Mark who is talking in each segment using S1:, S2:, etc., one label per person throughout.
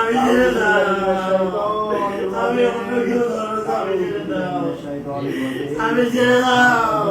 S1: আমি ছেড়ে দাও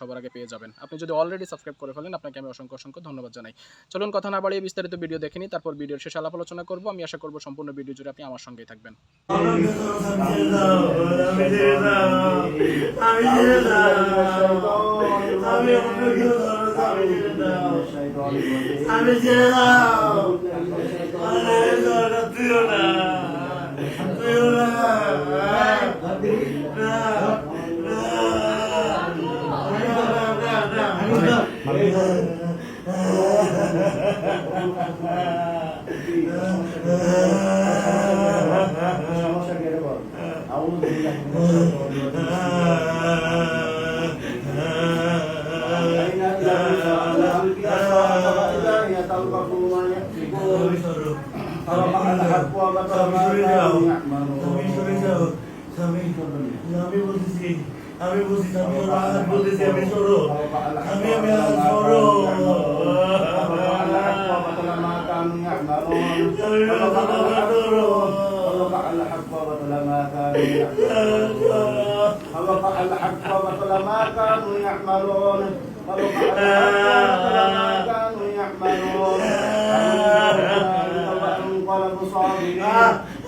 S2: সবার আগে পেয়ে যাবেন। আপনি যদি অলরেডি সাবস্ক্রাইব করে ফেলেন, আপনাকে আমি অসংখ্য অসংখ্য ধন্যবাদ জানাই। চলুন কথা না বাড়িয়ে বিস্তারিত ভিডিও দেখে নিই, তারপর ভিডিওর শেষে আলাপ আলোচনা করব। আমি আশা করব সম্পূর্ণ ভিডিও জুড়ে আপনি আমার সঙ্গেই থাকবেন।
S1: আমি আমি Kami posisi kami orang Kami
S3: yang suruh. وبطل ما كانوا يعملون فوقع الحق وبطل ما كانوا يعملون وانقلبوا صابرين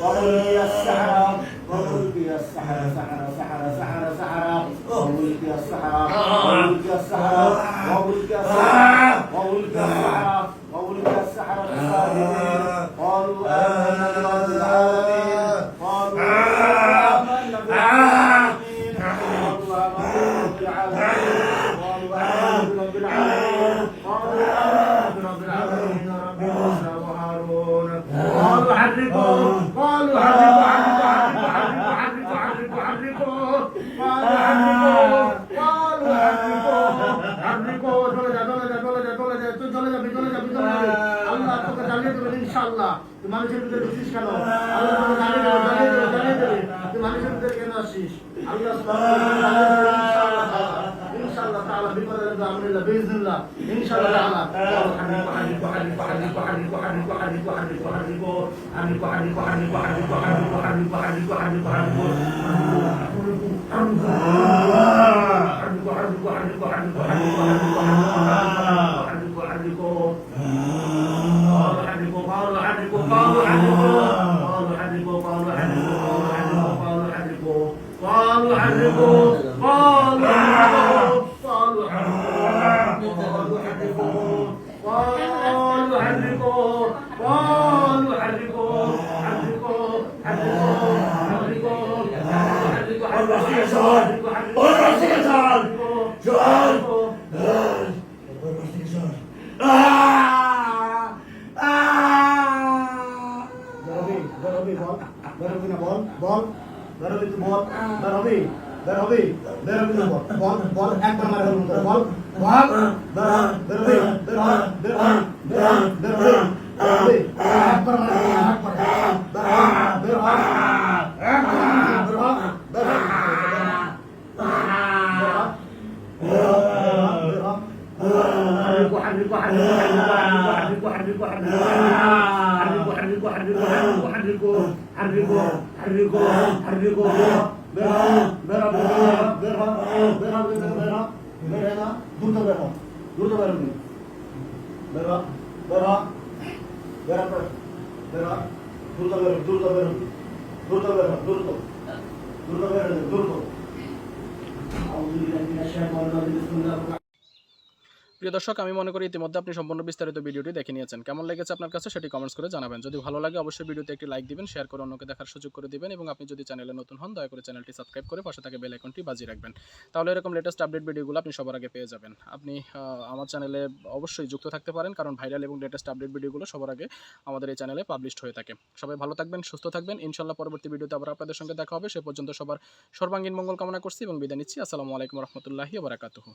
S3: وألقي السحرة وألقي السحرة سحرة سحرة سحرة سحرة وألقي السحرة وألقي السحرة وألقي السحرة وألقي السحرة قالوا آمنا برب العالمين قالوا آمنا برب العالمين قالوا آمنا برب العالمين رب موسى وهارون قالوا حركوا قالوا حركوا حركوا حركوا حركوا حركوا قالوا حركوا قالوا حركوا حركوا চলে যা চলে যা চলে যা চলে যা তুই চলে যাবি চলে যাবি চলে যাবি আল্লাহ তোকে জ্বালিয়ে দেবে ইনশাআল্লাহ তুই মানুষের ভিতরে ঢুকছিস কেন আল্লাহ তোকে জ্বালিয়ে দেবে জ্বালিয়ে দেবে জ্বালিয়ে দেবে তুই মানুষের ভিতরে কেন আসিস আল্লাহ ইনশাআল্লাহ তাআলা বিপদে লাগবে আমরিল্লাহ বিইذنিল্লাহ ইনশাআল্লাহ তাআলা হারিকো হারিকো বেরোবি বেরোবি বল বেরোবি না বল বল বেরোবি তুই বল বেরোবি বেরোবি বেরোবি না বল বল বল একবার মারে বল বল বল বেরোবি বেরোবি বেরোবি বেরোবি বেরোবি একবার মারে حركوا حركوا حركوا حركوا حركوا حركوا حركوا حركوا حركوا حركوا حركوا حركوا حركوا حركوا برهم برهم برهم برهم برهم برهم برهم دور برهم دور برهم برهم برهم برهم برهم دور برهم دور برهم دور برهم دور برهم دور برهم أعوذ بالله من الشيطان الرجيم بسم الله
S2: প্রিয় দর্শক, আমি মনে করি ইতিমধ্যে আপনি সম্পূর্ণ বিস্তারিত ভিডিওটি দেখে নিয়েছেন। কেমন লেগেছে আপনার কাছে সেটি কমেন্টস করে জানাবেন। যদি ভালো লাগে, অবশ্যই ভিডিওতে একটি লাইক দিবেন শেয়ার করে অন্যকে দেখার সুযোগ করে দিবেন এবং আপনি যদি চ্যানেলে নতুন হন, দয়া করে চ্যানেলটি সাবস্ক্রাইব করে পাশে থাকে বেল আইকনটি বাজিয়ে রাখবেন। তাহলে এরকম লেটেস্ট আপডেট ভিডিওগুলো আপনি সবার আগে পেয়ে যাবেন। আপনি আমার চ্যানেলে অবশ্যই যুক্ত থাকতে পারেন, কারণ ভাইরাল এবং লেটেস্ট আপডেট ভিডিওগুলো সবার আগে আমাদের এই চ্যানেলে পাবলিশড হয়ে থাকে। সবাই ভালো থাকবেন, সুস্থ থাকবেন। ইনশাল্লাহ পরবর্তী ভিডিওতে আবার আপনাদের সঙ্গে দেখা হবে। সে পর্যন্ত সবার সর্বাঙ্গীন মঙ্গল কামনা করছি এবং বিদায় নিচ্ছি। আসসালামু আলাইকুম রহমতুল্লাহি বারাকাতুহু।